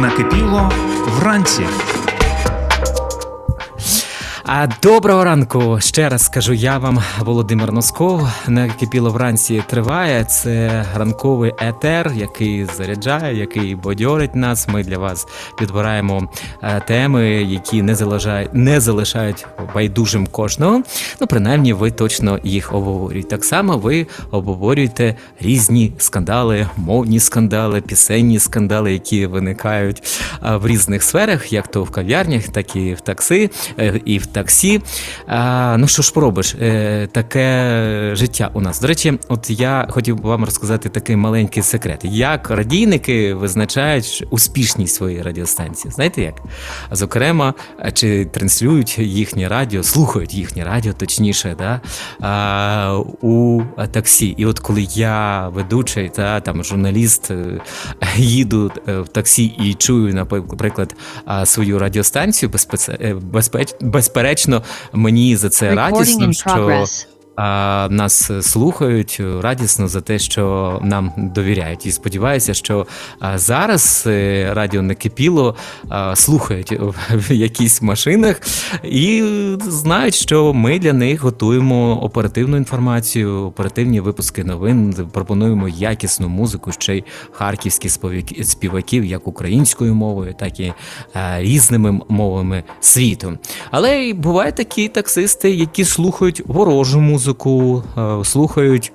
Накипіло вранці. А доброго ранку. Ще раз скажу я вам, Володимир Носков. Накипіло вранці триває. Це ранковий етер, який заряджає, який бодьорить нас. Ми для вас підбираємо е, теми, які не залишають, не залишають байдужим кожного. Ну, принаймні, ви точно їх обговорюєте. Так само ви обговорюєте різні скандали, мовні скандали, пісенні скандали, які виникають в різних сферах, як то в кав'ярнях, так і в такси, е, і в таксі. А, ну що ж поробиш, е, таке життя у нас. До речі, от я хотів вам розказати такий маленький секрет. Як радійники визначають успішність своєї радіостанції? Знаєте як? Зокрема, чи транслюють їхнє радіо, слухають їхнє радіо, точніше, да, а, у таксі. І от коли я ведучий та там журналіст е, їду е, в таксі і чую, наприклад, свою радіостанцію, безпеч, безперечно, мені за це радісно, що. А, нас слухають радісно за те, що нам довіряють. І сподіваюся, що а, зараз е, радіо Накипіло слухають в якісь машинах і знають, що ми для них готуємо оперативну інформацію, оперативні випуски новин, пропонуємо якісну музику, ще й харківських співаків, як українською мовою, так і е, різними мовами світу. Але бувають такі таксисти, які слухають ворожу музику, е, слухають.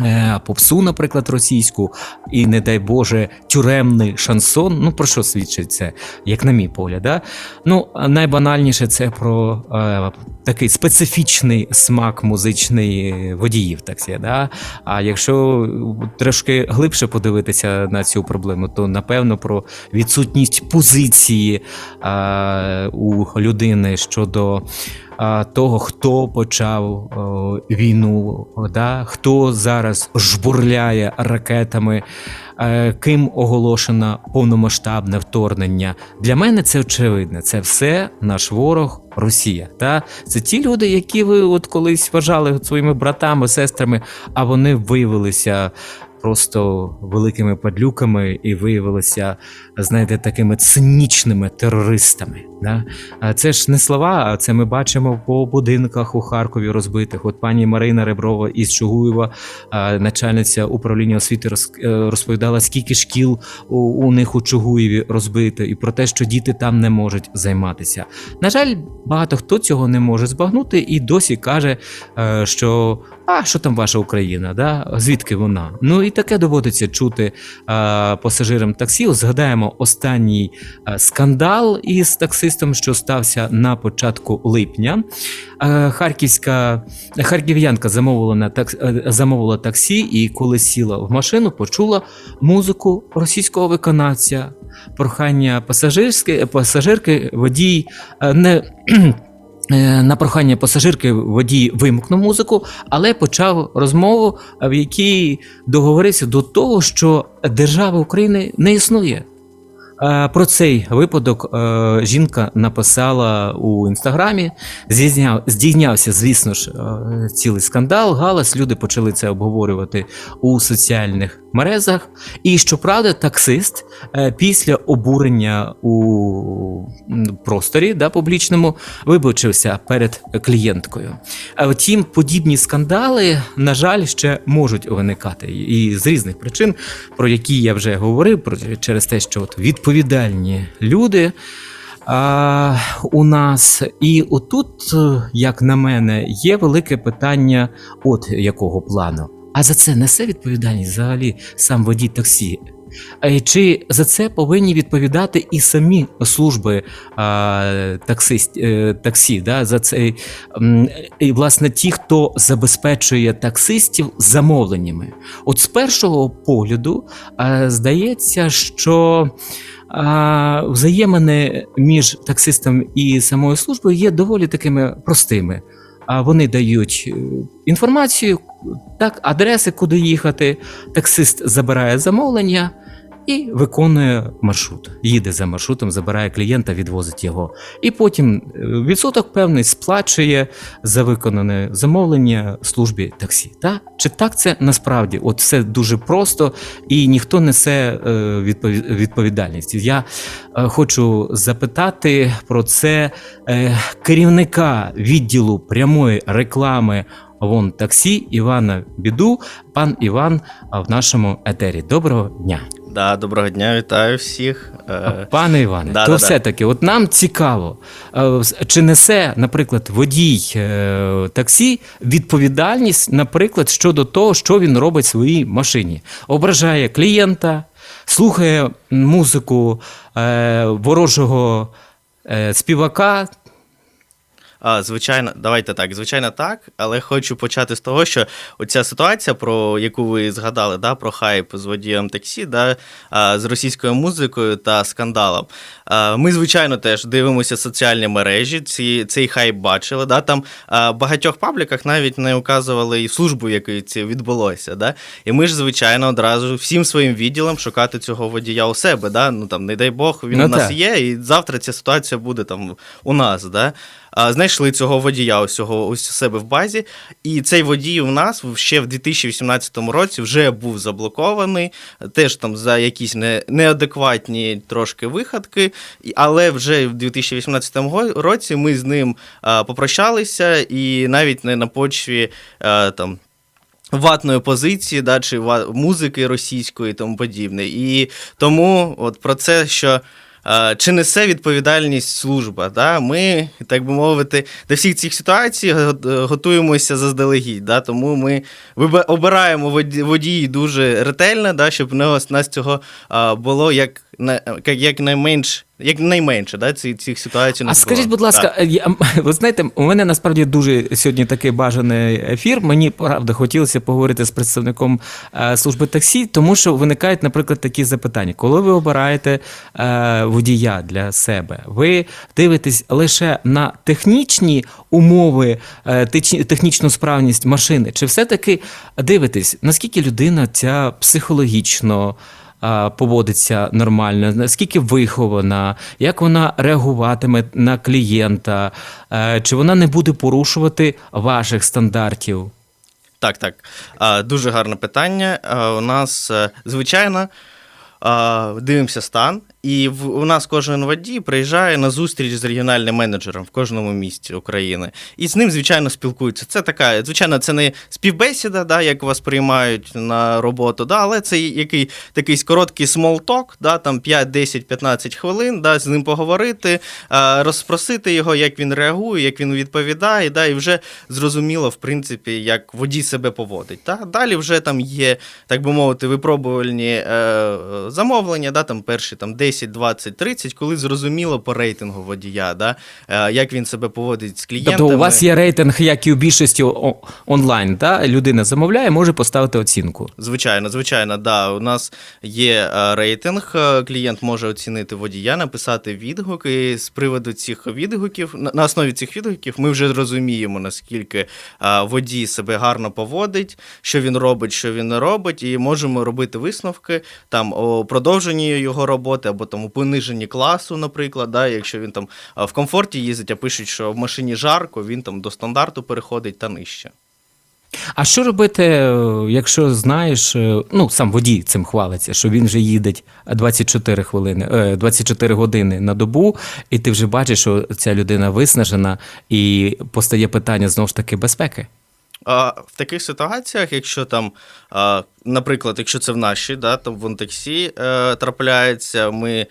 е, Попсу, наприклад, російську, і не дай Боже, тюремний шансон. Ну про що свідчить це, як на мій погляд? Да? Ну, найбанальніше це про е, такий специфічний смак музичний водіїв таксі. Да? А якщо трошки глибше подивитися на цю проблему, то напевно про відсутність позиції е, у людини щодо того, хто почав війну, да? хто зараз жбурляє ракетами, е, ким оголошено повномасштабне вторгнення. Для мене це очевидно. Це все наш ворог. Росія, та це ті люди, які ви от колись вважали своїми братами, сестрами, а вони виявилися просто великими падлюками і виявилися, знаєте, такими цинічними терористами. Да? А Це ж не слова, а це ми бачимо по будинках у Харкові розбитих. От пані Марина Реброва із Чугуєва, начальниця управління освіти, е, розповідала, скільки шкіл у, них у Чугуєві розбито, і про те, що діти там не можуть займатися. На жаль, багато хто цього не може збагнути і досі каже, е, що а що там ваша Україна? Да? Звідки вона? Ну і таке доводиться чути пасажирам таксі. Ось Останній е, скандал із таксистом, що стався на початку липня. Е, Харківська харків'янка замовила на такс, е, замовила таксі, і коли сіла в машину, почула музику російського виконавця. Прохання пасажирське, пасажирки водій не. На прохання пасажирки водій вимкнув музику, але почав розмову, в якій договорився до того, що держава України не існує. Е, Про цей випадок е, жінка написала у інстаграмі. Здійсняв, здійснявся, звісно ж, е, цілий скандал. Галас. Люди почали це обговорювати у соціальних мережах. І щоправда, таксист після обурення у просторі да, публічному вибачився перед клієнткою. Втім, подібні скандали, на жаль, ще можуть виникати і з різних причин, про які я вже говорив, про через те, що от відповідальні люди. А, у нас і отут, як на мене, є велике питання, от якого плану. А за це несе відповідальність взагалі сам водій таксі. Е, Чи за це повинні відповідати і самі служби а, таксист, е, таксі? Да? За це, і, власне, ті, хто забезпечує таксистів замовленнями. От з першого погляду а, здається, що а, взаємини між таксистом і самою службою є доволі такими простими. А вони дають е, інформацію, так, адреси, куди їхати. Таксист забирає замовлення, і виконує маршрут. Їде за маршрутом, забирає клієнта, відвозить його. І потім е, відсоток певний сплачує за виконане замовлення службі таксі. Та? Чи так це насправді? От все дуже просто і ніхто несе е, відповідальність. Я е, хочу запитати про це керівника відділу прямої реклами Вон таксі Івана Біду. Пан Іван в нашому етері. Доброго дня. Да, доброго дня, вітаю всіх. Е, Пане Іване, да, то да, да. все-таки, от нам цікаво, е, чи несе, наприклад, водій е, таксі відповідальність, наприклад, щодо того, що він робить в своїй машині. Ображає клієнта, слухає музику ворожого співака. А, звичайно, давайте так. Звичайно, так, але хочу почати з того, що оця ситуація, про яку ви згадали, да, про хайп з водієм таксі, да, з російською музикою та скандалом. Ми, звичайно, теж дивимося соціальні мережі, ці, цей хайп бачили. Да, там в багатьох пабліках навіть не указували і службу, якій це відбулося. Да? І ми ж, звичайно, одразу всім своїм відділом шукати цього водія у себе. Да? Ну там, не дай Бог, він Ну, у нас так. є, і завтра ця ситуація буде там у нас. Да? А, Знайшли цього водія усього ось у себе в базі, і цей водій у нас ще в 2018 році вже був заблокований, теж там за якісь не, неадекватні трошки виходки. І- Але вже в 2018 році ми з ним а, попрощалися, і навіть не на почві а, там. Ватної позиції, да, чи музики російської і тому подібне. І тому от про це, що е, чи несе відповідальність служба, да, ми, так би мовити, до всіх цих ситуацій готуємося заздалегідь. Да, тому ми обираємо водії дуже ретельно, да, щоб у нас, нас цього е, було як, як найменш. Як найменше, да, ці, цих ситуацій не А було. скажіть, будь ласка, я, ви знаєте, у мене насправді дуже сьогодні такий бажаний ефір. Мені правда хотілося поговорити з представником е, служби таксі, тому що виникають, наприклад, такі запитання. Коли ви обираєте е, водія для себе, ви дивитесь лише на технічні умови, е, технічну справність машини, чи все-таки дивитесь, наскільки людина ця психологічно поводиться нормально, наскільки вихована, як вона реагуватиме на клієнта, е, чи вона не буде порушувати ваших стандартів? Так, так. Дуже гарне питання. У нас, е, звичайно, дивимося стан, і в, у нас кожен водій приїжджає на зустріч з регіональним менеджером в кожному місті України. І з ним, звичайно, спілкуються. Це така, звичайно, це не співбесіда, да, як вас приймають на роботу, да, але це який, такий короткий talk, да, там 5, 10, 15 хвилин, да, з ним поговорити, розпросити його, як він реагує, як він відповідає, да, і вже зрозуміло, в принципі, як водій себе поводить. Да. Далі вже там є, так би мовити, випробувальні е, е, замовлення, да, там перші там, 10, 20, 30, коли зрозуміло по рейтингу водія, да, е, як він себе поводить з клієнтами. Тобто у вас є рейтинг, як і у більшості онлайн, да? людина замовляє, може поставити оцінку. Звичайно, звичайно, да. У нас є е, рейтинг. е, Клієнт може оцінити водія, написати відгук. І з приводу цих відгуків, на основі цих відгуків, ми вже розуміємо, наскільки водій себе гарно поводить, що він робить, що він не робить, і можемо робити висновки там о продовженні його роботи або там у пониженні класу, наприклад. Да, якщо він там е, в комфорті їздить, а пишуть, що в машині жарко, він там до стандарту переходить та нижче. А що робити, е, якщо знаєш, е, ну сам водій цим хвалиться, що він вже їде 24 хвилини, е, 24 години на добу, і ти вже бачиш, що ця людина виснажена, і постає питання знову ж таки безпеки. В таких ситуаціях, якщо там, наприклад, якщо це в нашій, да, там в Онтексі е, трапляється, ми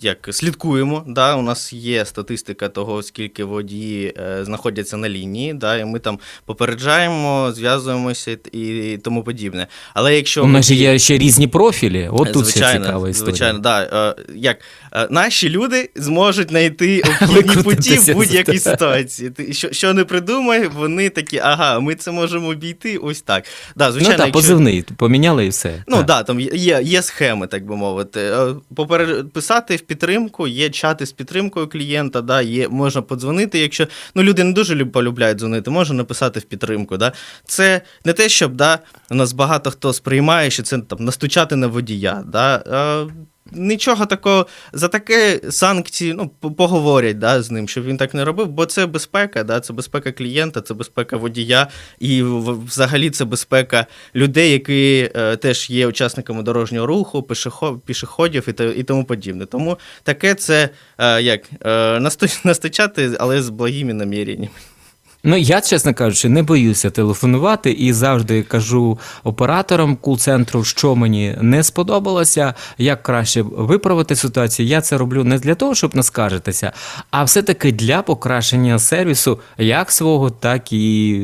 як слідкуємо. Да, у нас є статистика того, скільки водії е, знаходяться на лінії, да, і ми там попереджаємо, зв'язуємося і, і тому подібне. Але якщо У нас же є ще різні профілі. От тут ще цікава історія. Звичайно, да. Е, як е, наші люди зможуть знайти обхідні путі в будь-якій ситуації. Ти що, що не придумай, вони такі, ага, ми це можемо обійти ось так. Да, звичайно, ну так, якщо- позивний поміняли і все. Ну Так. да, там є, є схеми, так би мовити. Е, Попереписати в підтримку, є чати з підтримкою клієнта, да, є, можна подзвонити, якщо ну, люди не дуже полюбляють дзвонити, можна написати в підтримку. Да. Це не те, щоб да, у нас багато хто сприймає, що це там настучати на водія. Да. Е, Нічого такого за таке санкції ну, поговорять да, з ним, щоб він так не робив, бо це безпека, да, це безпека клієнта, це безпека водія, і взагалі це безпека людей, які е, теж є учасниками дорожнього руху, пішохо- пішоходів і, і тому подібне. Тому таке це е, як е, настачати, але з благими наміреннями. Ну, я, чесно кажучи, не боюся телефонувати і завжди кажу операторам кул-центру, що мені не сподобалося, як краще виправити ситуацію. Я це роблю не для того, щоб наскаржитися, а все-таки для покращення сервісу як свого, так і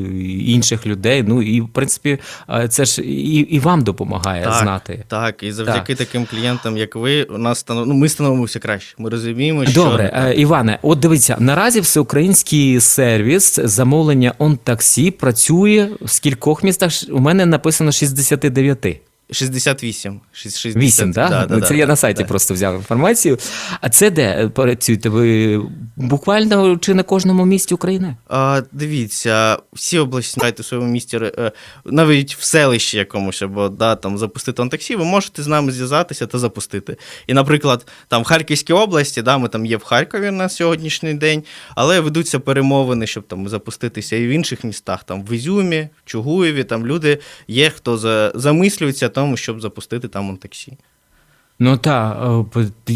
інших людей. Ну і в принципі, е, це ж і, і вам допомагає знати. Так, і завдяки таким клієнтам, як ви, у нас станов... ну, ми становимося краще. Ми розуміємо, що Добре, е, Іване, от дивіться, наразі всеукраїнський сервіс замовлення он-таксі працює в скількох містах? У мене написано 69. 68. 60, 8, так? Да, да, ну, це да, я да, на сайті да. просто взяв інформацію. А це де працюєте? Ви буквально чи на кожному місті України? А, дивіться, всі області знаєте в своєму місті, е, навіть в селищі якомусь, або да, там запустити он таксі, ви можете з нами зв'язатися та запустити. І, наприклад, там в Харківській області, да, ми там є в Харкові на сьогоднішній день, але ведуться перемовини, щоб там запуститися і в інших містах, там в Ізюмі, в Чугуєві, там люди є, хто замислюється тому, щоб запустити там он таксі. Ну так,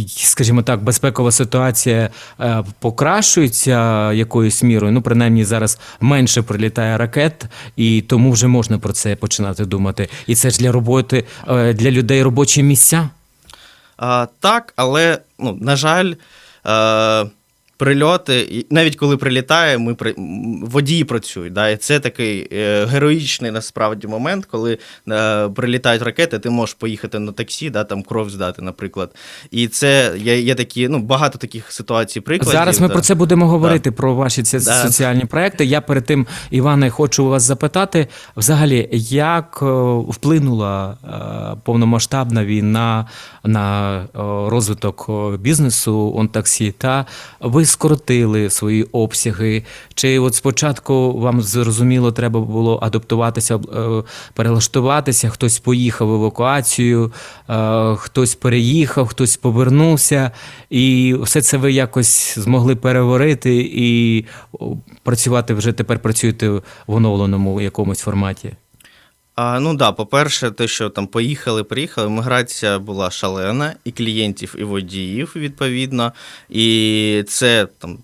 скажімо так, безпекова ситуація е, покращується якоюсь мірою. Ну, принаймні, зараз менше прилітає ракет, і тому вже можна про це починати думати. І це ж для роботи е, для людей робочі місця. А, так, але, ну, на жаль, е, прильоти, і навіть коли прилітає, ми при... водії працюють. Да? І це такий е, героїчний насправді момент, коли е, прилітають ракети, ти можеш поїхати на таксі, да, там кров здати, наприклад. І це є, є такі, ну, багато таких ситуацій прикладів. Зараз ми да. про це будемо говорити про ваші ці Да. соціальні проекти. Я перед тим, Іване, хочу вас запитати, взагалі, як е, вплинула повномасштабна війна на розвиток бізнесу он-таксі, та ви скоротили свої обсяги? Чи от спочатку вам зрозуміло, треба було адаптуватися, е, перелаштуватися? Хтось поїхав в евакуацію, е, хтось переїхав, хтось повернувся, і все це ви якось змогли переговорити і працювати вже тепер працюєте в оновленому якомусь форматі. А, ну да, по-перше, те, що там поїхали, приїхали, міграція була шалена, і клієнтів, і водіїв, відповідно. І це там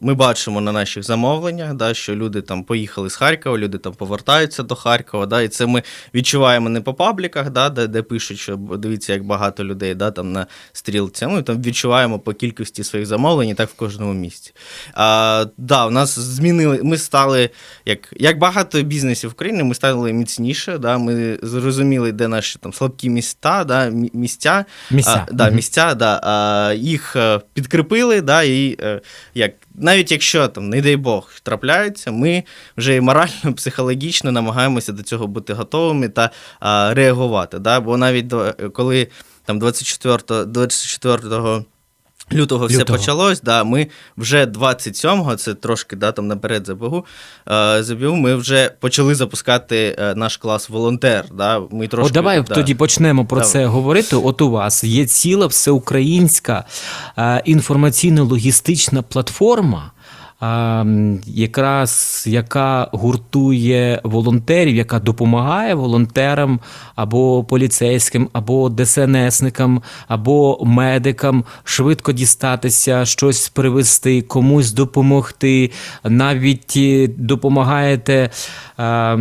ми бачимо на наших замовленнях, да, що люди там поїхали з Харкова, люди там повертаються до Харкова. Да, і це ми відчуваємо не по пабліках, да, де, де пишуть, що дивіться, як багато людей да, там на стрілці. Ми там відчуваємо по кількості своїх замовлень, і так в кожному місці. А, да, у нас змінили, ми стали, як, як багато бізнесів в Україні, ми стали міцніше. Да, ми зрозуміли, де наші там слабкі міста, да, місця. Місця. А, да, Мгм. місця, да, а, їх е, підкріпили, да, і е, як, навіть якщо там, не дай Бог, трапляються, ми вже і морально, психологічно намагаємося до цього бути готовими та а, реагувати. Да, бо навіть коли там 24, 24 Лютого все Лютого. почалось, да, ми вже 27-го, це трошки да, там наперед забігу, е, забігу, ми вже почали запускати е, наш клас волонтер. Да, ми трошки, От давай да. тоді почнемо про Давай. це говорити. От у вас є ціла всеукраїнська е, інформаційно-логістична платформа. Якраз яка гуртує волонтерів, яка допомагає волонтерам або поліцейським, або ДСНСникам, або медикам швидко дістатися, щось привезти, комусь допомогти. Навіть е, допомагаєте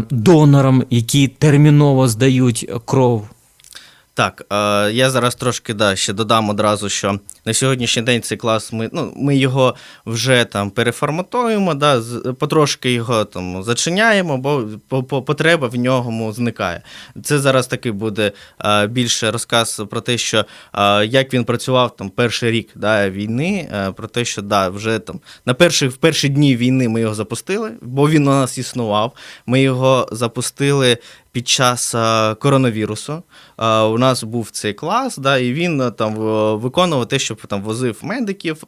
донорам, які терміново здають кров. Так, е, я зараз трошки да, ще додам одразу, що на сьогоднішній день цей клас ми, ну, ми його вже там переформатуємо, да, потрошки його там зачиняємо, бо по, по, потреба в ньому зникає. Це зараз такий буде е, більше розказ про те, що е, як він працював там перший рік да, війни, про те, що да, вже там на перших в перші дні війни ми його запустили, бо він у нас існував. Ми його запустили під час е, коронавірусу. Е, У нас був цей клас, да, і він е, там виконував те, що там возив медиків,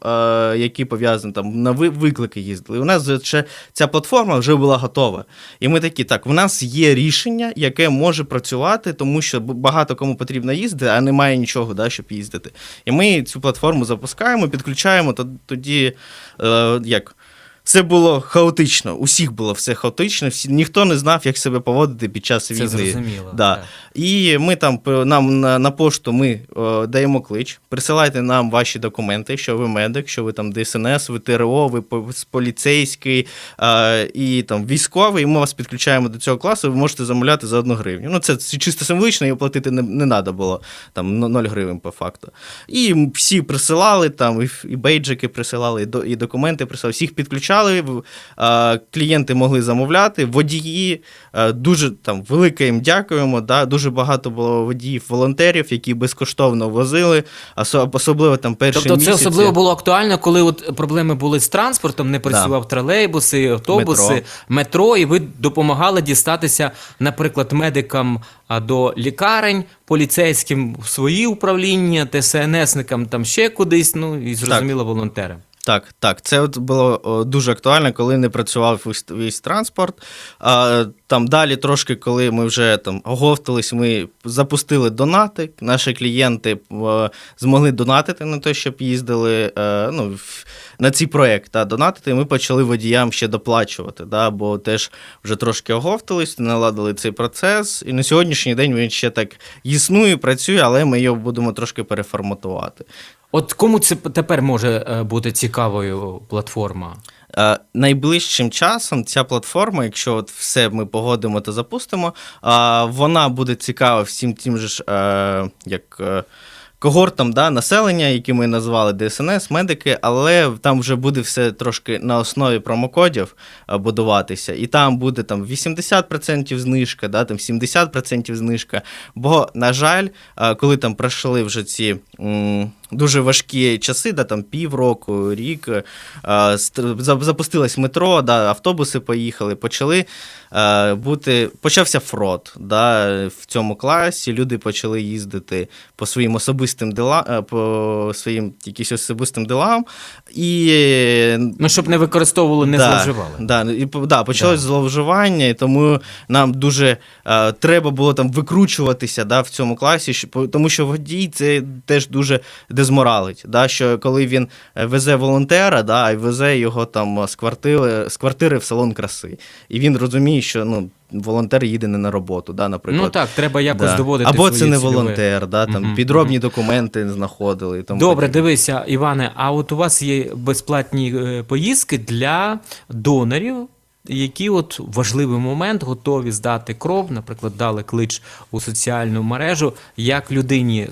які пов'язані там на ви- виклики їздили. У нас ще ця платформа вже була готова. І ми такі, так, у нас є рішення, яке може працювати, тому що багато кому потрібно їздити, а немає нічого, да, щоб їздити. І ми цю платформу запускаємо, підключаємо, то- тоді як. Все було хаотично, усіх було все хаотично, всі, ніхто не знав, як себе поводити під час Це війни. зрозуміло. Да. так. І ми там п- нам на, на пошту ми е, даємо клич. Присилайте нам ваші документи, що ви медик, що ви там ДСНС, ви ТРО, ви поліцейський е, і там військовий. І ми вас підключаємо до цього класу. Ви можете замовляти за одну гривню. Ну це чисто символічно, і оплатити не, не треба було там 0 гривень по факту. І всі присилали там, і, і бейджики присилали, і, до, і документи присилали. Всіх підключали. Е, клієнти могли замовляти, водії. е, дуже там велике їм дякуємо. Да? Дуже багато було водіїв, волонтерів, які безкоштовно возили, осо- особливо там перші Тобто це місяці. особливо було актуально, коли от проблеми були з транспортом, не працював тролейбуси, автобуси, метро. Метро. і ви допомагали дістатися, наприклад, медикам до лікарень, поліцейським в свої управління, ТСНСникам там ще кудись, ну і зрозуміло, волонтерам. Так, так, це от було дуже актуально, коли не працював весь, транспорт. А, там далі трошки, коли ми вже там оговтались, ми запустили донати. Наші клієнти змогли донатити на те, щоб їздили е, ну, на цей проект. Та, донатити. І ми почали водіям ще доплачувати, да, бо теж вже трошки оговтались, наладили цей процес. І на сьогоднішній день він ще так існує, працює, але ми його будемо трошки переформатувати. От кому це тепер може е, бути цікавою платформа? Е, Найближчим часом ця платформа, якщо от все ми погодимо та запустимо, вона буде цікава всім тим же ж е, як. Когортам да, населення, які ми назвали ДСНС, медики, але там вже буде все трошки на основі промокодів будуватися. І там буде там 80% знижка, да, там 70% знижка. Бо, на жаль, коли там пройшли вже ці м, дуже важкі часи, да, там півроку, рік, е, запустилось метро, да, автобуси поїхали, почали е, бути. Почався фрод да, в цьому класі. Люди почали їздити по своїм особистим ділам, е, по своїм якісь особистим ділам. І Ну, щоб не використовували, не да, зловживали. Да, і, да, почалось Да. зловживання, і тому нам дуже е, треба було там викручуватися да, в цьому класі, тому що водій це теж дуже дезморалить. Да, що коли він е, везе волонтера, да, і везе його там з квартири, з квартири в салон краси. І він розуміє, що ну, волонтер їде не на роботу, да, наприклад. Ну так, треба якось Да. доводити. Або свої це не цільові. волонтер, да, там, Мгм, підробні документи знаходили. І тому Добре, подібне. дивися, Іване, а от у вас є безплатні е, поїздки для донорів, які от важливий момент готові здати кров, наприклад, дали клич у соціальну мережу, як людині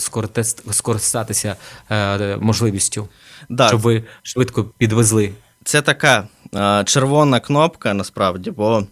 скористатися е, можливістю, Да, щоб ви швидко підвезли. це така е, червона кнопка насправді, бо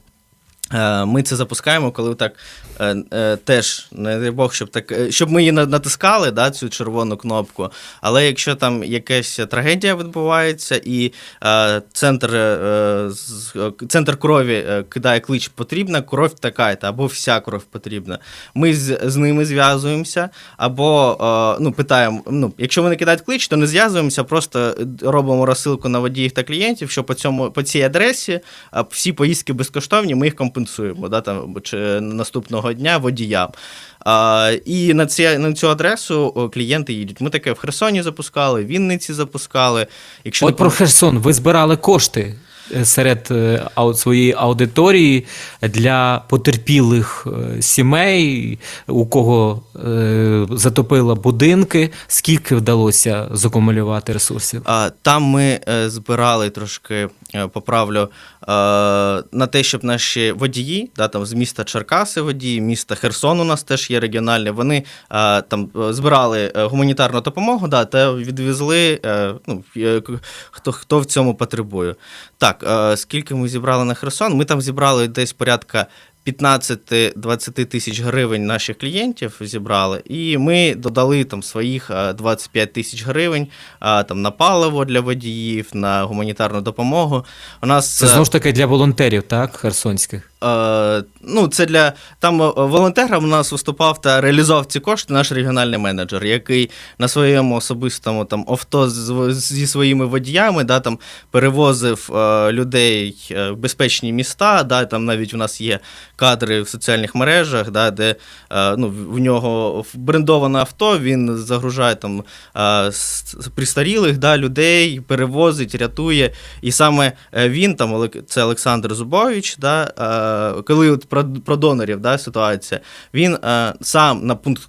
е, ми це запускаємо, коли так е, е, теж, не дай Бог, щоб так, е, щоб ми її на- натискали, да, цю червону кнопку. Але якщо там якась трагедія відбувається, і е, центр, е, е, центр крові е, кидає клич потрібна, кров така, або вся кров потрібна. Ми з, з ними зв'язуємося, або е, ну, питаємо: ну, якщо вони кидають клич, то не зв'язуємося, просто робимо розсилку на водіїв та клієнтів, що по цьому по цій адресі всі поїздки безкоштовні, ми їх компенсуємо да, там, чи наступного дня водіям. А, і на, ці, на цю адресу клієнти їдуть. Ми таке в Херсоні запускали, в Вінниці запускали. Якщо От не про Херсон, ви збирали кошти серед е, своєї аудиторії для потерпілих е, сімей, у кого е, затопило будинки. Скільки вдалося закумулювати ресурсів? Там ми е, збирали трошки, е, поправлю, е, на те, щоб наші водії, да, там з міста Черкаси водії, міста Херсон у нас теж є регіональні, вони е, там е, збирали е, гуманітарну допомогу да, та відвезли, е, ну, е, хто, хто в цьому потребує. Так, е, скільки ми зібрали на Херсон? Ми там зібрали десь порядка 15-20 тисяч гривень наших клієнтів зібрали, і ми додали там своїх е, 25 тисяч гривень е, там на паливо для водіїв, на гуманітарну допомогу. У нас Це е, знову ж таки для волонтерів, так, херсонських. Е, ну, це для там е, волонтером у нас виступав та реалізував ці кошти наш регіональний менеджер, який на своєму особистому там авто зі своїми водіями да, там, перевозив е, людей е, в безпечні міста. Да, там навіть у нас є кадри в соціальних мережах, да, де е, ну, в нього брендоване авто, він загружає там е, пристарілих да, людей, перевозить, рятує. І саме е, він, там, це Олександр Зубович, да, коли от про, про донорів да, ситуація, він сам на пункт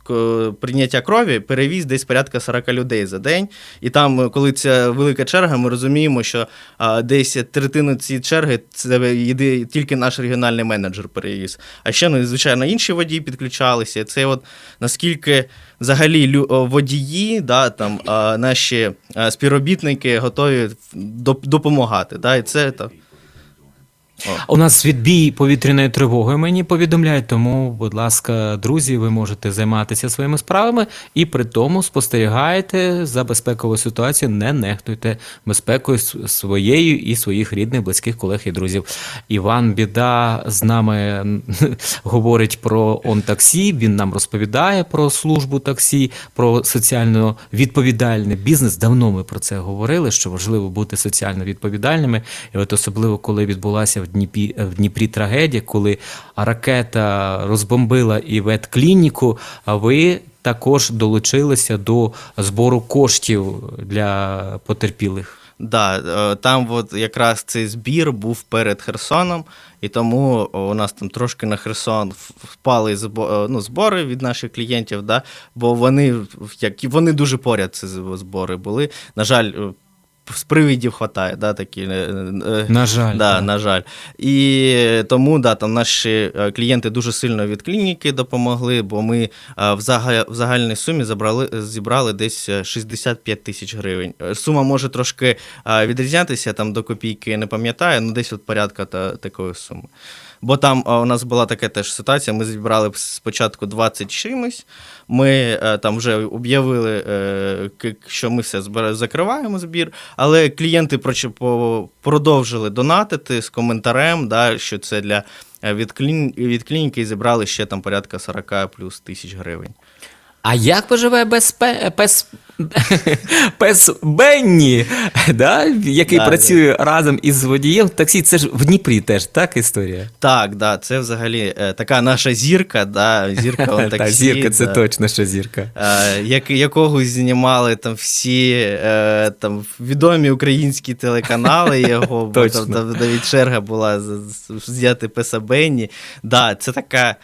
прийняття крові перевіз десь порядка 40 людей за день. І там, коли ця велика черга, ми розуміємо, що десь третину цієї черги це єди, тільки наш регіональний менеджер перевіз. А ще, ну, звичайно, інші водії підключалися. Це от наскільки взагалі водії, да, там, наші співробітники готові доп- допомагати. Да, і це так. У нас відбій повітряної тривоги мені повідомляють, тому, будь ласка, друзі, ви можете займатися своїми справами і при тому спостерігаєте за безпековою ситуацією, не нехтуйте безпекою своєю і своїх рідних, близьких колег і друзів. Іван Біда з нами говорить про он-таксі. Він нам розповідає про службу таксі, про соціально відповідальний бізнес. Давно ми про це говорили, що важливо бути соціально відповідальними. І от особливо, коли відбулася в Дніпрі, в Дніпрі трагедія, коли ракета розбомбила і ветклініку, а ви також долучилися до збору коштів для потерпілих. Да, е, там от якраз цей збір був перед Херсоном, і тому у нас там трошки на Херсон впали е, ну, збори від наших клієнтів, да, бо вони, як, вони дуже поряд ці збори були. На жаль, е, з привидів хватає, да, такі. е, е, На жаль, да, так. на жаль. І тому да, там наші е, клієнти дуже сильно від клініки допомогли, бо ми е, в, загальній сумі забрали, зібрали десь е, 65 тисяч гривень. Е, Сума може трошки е, відрізнятися, там до копійки не пам'ятаю, ну десь от порядка та, такої суми. Бо там е, у нас була така теж ситуація. Ми зібрали спочатку 20 чимось. Ми е, там вже об'явили, е, що ми все закриваємо збір, але клієнти продовжили донатити з коментарем, да, що це для від, клін, від клініки зібрали ще там порядка 40 плюс тисяч гривень. А як поживе без пе- пес, пес Бенні, да? який Да, працює разом із водієм? Таксі це ж в Дніпрі теж, так, історія? Так, да, це взагалі е, така наша зірка, да, зірка он Та зірка, це да. точно, що зірка. Е, як, якого знімали там всі е, там, відомі українські телеканали його, бо там, там навіть черга була зняти Песа Бенні. Да, це така.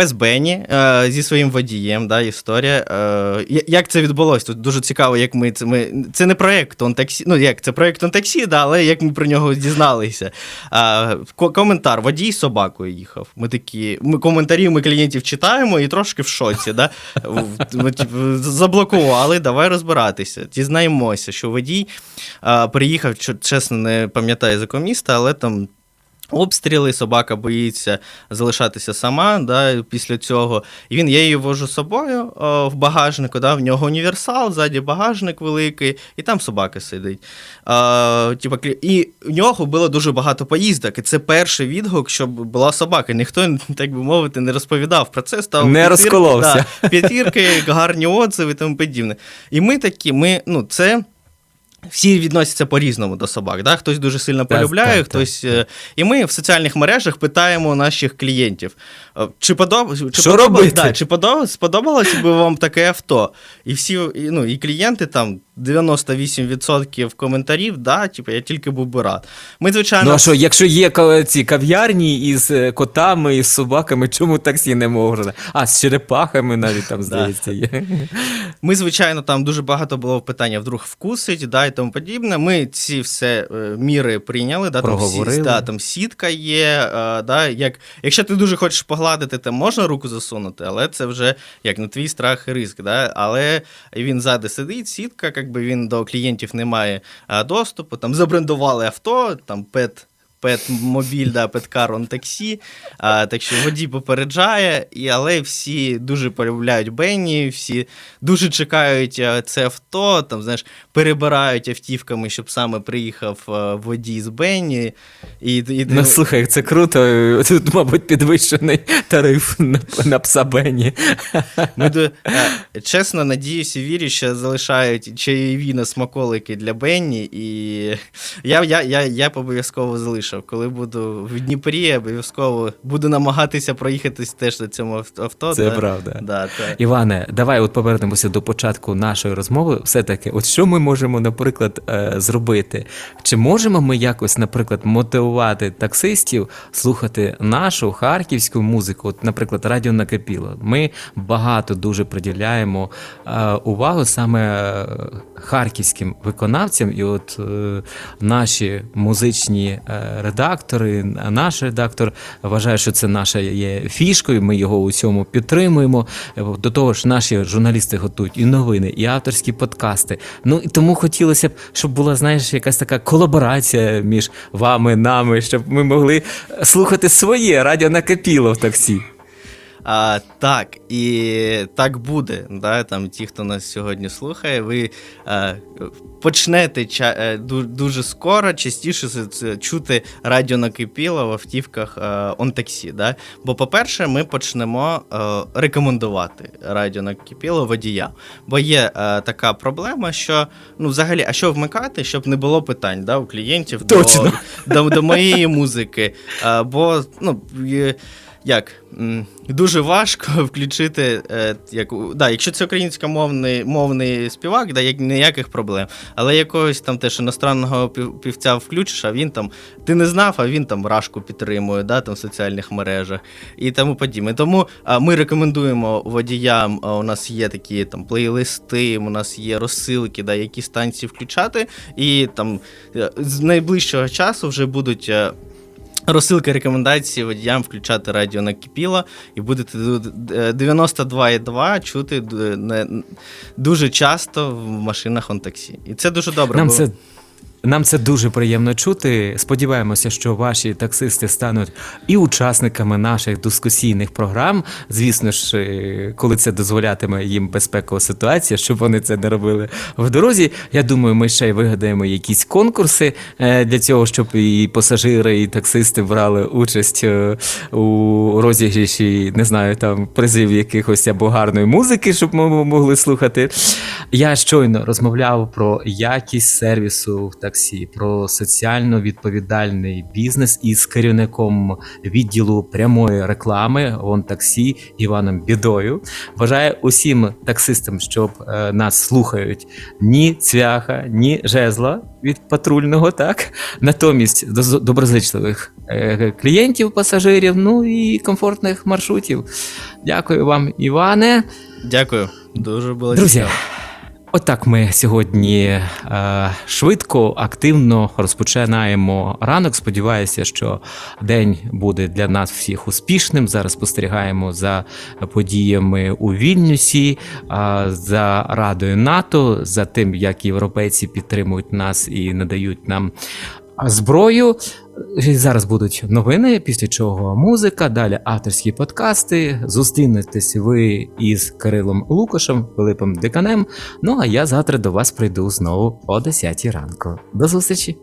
Пес Бенні е, зі своїм водієм, да, історія. Е, як це відбулося? Тут дуже цікаво, як ми це. Ми, це не проєкт он таксі. Ну, як це проєкт он таксі, да, але як ми про нього дізналися. Е, коментар: водій з собакою їхав. Ми такі. Ми коментарі ми клієнтів читаємо і трошки в шоці. Да? Ми, типу, заблокували, давай розбиратися. Дізнаємося, що водій е, приїхав, чесно, не пам'ятаю з якого міста, але там. Обстріли, собака боїться залишатися сама да, після цього. І він я її вожу з собою о, в багажнику. Да, в нього універсал, ззаді багажник великий, і там собака сидить. А, клі- і в нього було дуже багато поїздок. І це перший відгук, щоб була собака. Ніхто, так би мовити, не розповідав про це. Став Не п'ятір- розколовся. Да, п'ятірки, гарні отзиви і тому подібне. І ми такі, ми, ну, це. Всі відносяться по-різному до собак. Да? Хтось дуже сильно полюбляє, так, хтось. Так. І ми в соціальних мережах питаємо наших клієнтів, е, чи, подоб... чи, Що подобалось- робити? Да, чи подоб... сподобалося б вам таке авто? І всі, і, ну, і клієнти там 98% коментарів, да, типу, я тільки був би рад. Ми, звичайно, Ну а що, якщо є ці кав'ярні із е, котами, із собаками, чому таксі не можна? А, з черепахами навіть там, здається, є. Ми, звичайно, там дуже багато було питання, вдруг вкусить, да, і тому подібне. Ми ці все е, міри прийняли, да, там, Проговорили. да, там сітка є. Е, да, як, якщо ти дуже хочеш погладити, то можна руку засунути, але це вже як на твій страх і ризик. Да? Але він ззади сидить, сітка, якби він до клієнтів не має доступу. Там забрендували авто, там пет. Петмобіль, да, Петкар он таксі. А, так що водій попереджає, і, але всі дуже полюбляють Бенні, всі дуже чекають е, це авто, там, знаєш, перебирають автівками, щоб саме приїхав е, водій з Бенні. І, і, Ну слухай, це круто. Тут, мабуть, підвищений тариф на, на псабені. Ми до, е, чесно надіюся, вірю, що залишають чайові на смаколики для Бенні, і я, я, я, я б обов'язково залишив. Коли буду в Дніпрі, я обов'язково буду намагатися проїхатись теж на цьому авто- авто. Це да. правда. Да, та. Іване, давай от повернемося до початку нашої розмови. Все-таки, от що ми можемо, наприклад, е, зробити? Чи можемо ми якось, наприклад, мотивувати таксистів слухати нашу харківську музику? От, наприклад, радіо накипіло. Ми багато дуже приділяємо е, увагу саме е, харківським виконавцям, і от наші музичні редактори, наш редактор вважає, що це наша є фішкою. Ми його у цьому підтримуємо. Е, До того ж, наші журналісти готують і новини, і авторські подкасти. Ну і тому хотілося б, щоб була, знаєш, якась така колаборація між вами, нами, щоб ми могли слухати своє радіо накипіло в таксі. А, так, і так буде. Да? Там, ті, хто нас сьогодні слухає, ви а, почнете ча- е, дуже скоро, частіше чути радіо накипіло в автівках е, он таксі. Да? Бо, по-перше, ми почнемо е, рекомендувати радіо накипіло водіям. Бо є е, така проблема, що ну, взагалі, а що вмикати, щоб не було питань да, у клієнтів Точно. До, до, до моєї музики. А, бо, ну, є- як? Дуже важко включити, е, як, да, якщо це українськомовний мовний співак, да, як, ніяких проблем. Але якогось там теж іностранного пів- півця включиш, а він там, ти не знав, а він там рашку підтримує да, там, в соціальних мережах і тому подібне. Тому ми рекомендуємо водіям, у нас є такі там плейлисти, у нас є розсилки, да, які станції включати, і там е, з найближчого часу вже будуть. Е, Розсилки рекомендацій водіям включати радіо накипіло, і будете е, 92,2 чути дуже часто в машинах он таксі. І це дуже добре. Нам бо- це. Нам це дуже приємно чути. Сподіваємося, що ваші таксисти стануть і учасниками наших дискусійних програм. Звісно ж, е, коли це дозволятиме їм безпекова ситуація, щоб вони це не робили в дорозі. Я думаю, ми ще й вигадаємо якісь конкурси е, для цього, щоб і пасажири, і таксисти брали участь е, у розігріші, не знаю, там призив якихось або гарної музики, щоб ми могли слухати. Я щойно розмовляв про якість сервісу в про соціально відповідальний бізнес із керівником відділу прямої реклами ОН таксі Іваном Бідою. Бажаю усім таксистам, щоб е, нас слухають ні цвяха, ні жезла від патрульного, так натомість доз- доброзичливих е, клієнтів, пасажирів, ну і комфортних маршрутів. Дякую вам, Іване. Дякую. Дуже було Друзі, цікаво. Отак ми сьогодні е, швидко, активно розпочинаємо ранок. Сподіваюся, що день буде для нас всіх успішним. Зараз спостерігаємо за подіями у Вільнюсі, е, за Радою НАТО, за тим, як європейці підтримують нас і надають нам зброю. Зараз будуть новини, після чого музика, далі авторські подкасти. Зустрінетесь ви із Кирилом Лукашем, Филипом Деканем. Ну а я завтра до вас прийду знову о 10 ранку. До зустрічі!